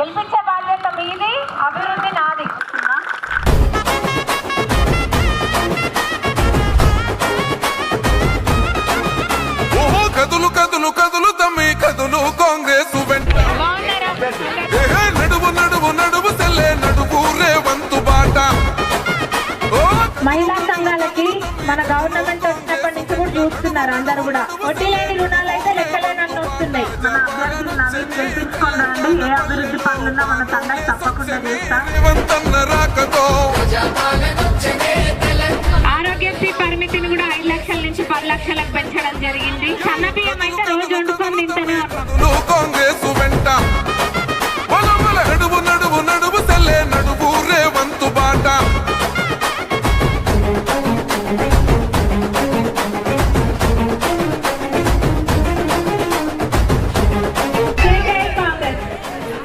గెలిపించే బాధ్యత మీది అభివృద్ధి నాది. ఓహో కదులు కదులు కదులు తమ్మి కదులు కాంగ్రెస్ వెంట. నడువు నడువు నడువు సెల్లే నడువు రేవంతు బాట. మహిళా సంఘాలకి మన గవర్నమెంట్ వచ్చినప్పటి నుంచి కూడా చూస్తున్నారు అందరు కూడా. వడ్డీ లేని రుణాలు అయితే వస్తున్నాయి మన అభ్యర్థులు గెలిపించుకోండి ఏ అభివృద్ధి పనులున్నా మన తప్పకుండా చేస్తాం ఆరోగ్యశ్రీ పరిమితిని కూడా ఐదు లక్షల నుంచి పది లక్షలకు పెంచడం జరిగింది. సన్న అయితే రోజు వండుకొని తింటూనే